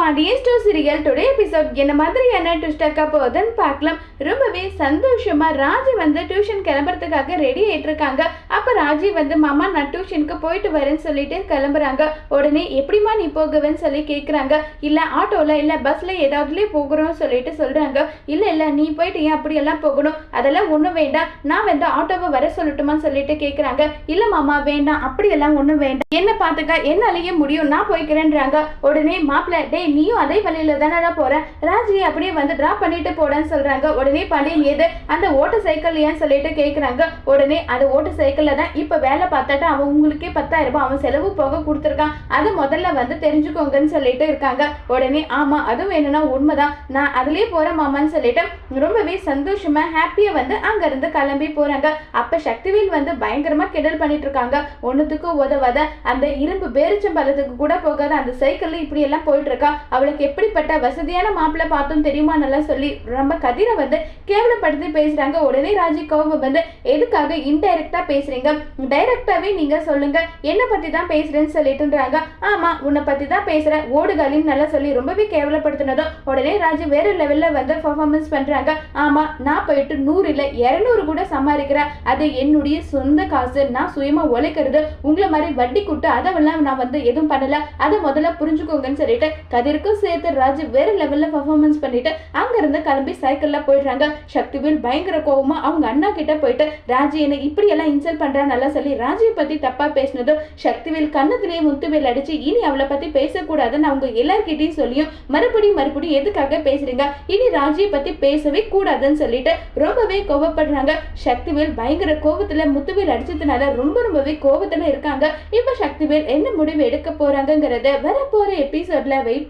Pandian store serial today episode என்ன மாதிரியான ட்விஸ்டாக்க போகுதுன்னு பார்க்கலாம். ரொம்பவே சந்தோஷமா ராஜி வந்து டியூஷன் கிளம்புறதுக்காக ரெடி ஆயிட்டு அப்போ அப்ப ராஜி வந்து மாமா நான் டியூஷனுக்கு போயிட்டு வரேன்னு சொல்லிட்டு கிளம்புறாங்க. உடனே எப்படிமா நீ போகுவேன்னு சொல்லி கேட்குறாங்க இல்ல ஆட்டோல இல்ல பஸ்ல ஏதாவதுலயே போகிறோம் சொல்லிட்டு சொல்றாங்க. இல்ல இல்ல நீ போயிட்டு ஏன் அப்படியெல்லாம் போகணும்? அதெல்லாம் ஒன்றும் வேண்டாம். நான் வந்து ஆட்டோவை வர சொல்லட்டுமான்னு சொல்லிட்டு கேட்குறாங்க இல்ல மாமா வேண்டாம். அப்படியெல்லாம் ஒன்றும் வேண்டாம். என்ன பார்த்துக்க என்னாலேயே முடியும். நான் போய்க்கிறேன்றாங்க. உடனே மாப்பிள்ள டேய் நீயும் அதே வழியில தானடா போற? ராஜியை அப்படியே வந்து டிராப் பண்ணிட்டு போடன்னு சொல்றாங்க. உடனே பாண்டியன் ஏது அந்த ஓட்டு சைக்கிள் ஏன்னு சொல்லிட்டு கேட்குறாங்க உடனே அது ஓட்டு சைக்கிள்ல தான் இப்போ வேலை பார்த்தாட்டா அவன் உங்களுக்கே பத்தாயிரம் ரூபாய் அவன் செலவு போக கொடுத்துருக்கான். அது முதல்ல வந்து தெரிஞ்சுக்கோங்கன்னு சொல்லிட்டு இருக்காங்க. உடனே ஆமா அதுவும் வேணும்னா உண்மைதான். நான் அதுலயே போகிறேன் மாமான்னு சொல்லிட்டு ரொம்பவே சந்தோஷமா ஹாப்பியா வந்து அங்க இருந்து கிளம்பி போறாங்க. அப்ப சக்திவேல் வந்து பயங்கரமா கிடல் பண்ணிட்டு இருக்காங்க. ஒன்றுத்துக்கும் உதவாத அந்த இரும்பு பேரிச்சம்பழத்துக்கு கூட போகாத அந்த சைக்கிள்ல இப்படி எல்லாம் போயிட்டு இருக்கா? அவளுக்கு எப்படிப்பட்ட வசதியான மாப்பிள்ளை பார்த்தோம் தெரியுமா நல்லா சொல்லி ரொம்ப கதிரை வந்து கேவலப்படுத்தி பேசுறாங்க. உடனே ராஜி கோபம் வந்து எதுக்காக இன்டைரக்டா பேசுறீங்க? டைரக்டாவே நீங்க சொல்லுங்க. என்ன பத்தி தான் பேசுறேன்னு சொல்லிட்டுன்றாங்க. ஆமா உன்னை பத்தி தான் பேசுறேன். ஓடுகாலின்னு நல்லா சொல்லி ரொம்பவே கேவலப்படுத்தினதும் உடனே ராஜி வேற லெவல்ல வந்து பர்ஃபார்மன்ஸ் பண்றாங்க. ஆமா நான் போயிட்டு நூறு இல்ல இருநூறு கூட சம்பாதிக்கிறேன். அது என்னுடைய சொந்த காசு. நான் சுயமா உழைக்கிறது. உங்களை மாதிரி வட்டி கூட்டு அதெல்லாம் நான் வந்து எதுவும் பண்ணல. அதை முதல்ல புரிஞ்சுக்கோங்கன்னு சொல்லிட்டு கதிருக்கும் சேர்த்து ராஜு வேற லெவல்ல பர்ஃபார்மன்ஸ் பண்ணிட்டு அங்க இருந்து கிளம்பி சைக்கிள்ல போயிடுறாங்க. சக்திவேல் பயங்கர கோவமா அவங்க அண்ணா கிட்ட போயிட்டு ராஜி என்னை இப்படி எல்லாம் இன்சல்ட் பண்றான்னு நல்லா சொல்லி ராஜியை பத்தி தப்பா பேசினதும் சக்திவேல் கண்ணத்திலேயே முத்துவேல் அடிச்சு இனி அவளை பத்தி பேசக்கூடாதுன்னு அவங்க எல்லார்கிட்டையும் சொல்லியும் மறுபடியும் மறுபடியும் எதுக்காக பேசுறீங்க? இனி ராஜியை பத்தி பேசவே கூடாதுன்னு சொல்லிட்டு ரொம்பவே கோவப்படுறாங்க. சக்திவேல் பயங்கர கோவத்துல முத்துவேல் அடிச்சதுனால ரொம்ப ரொம்பவே கோவத்துல இருக்காங்க. இப்ப சக்திவேல் என்ன முடிவு எடுக்க போறாங்கிறத வரப்போற எபிசோட்ல வெயிட்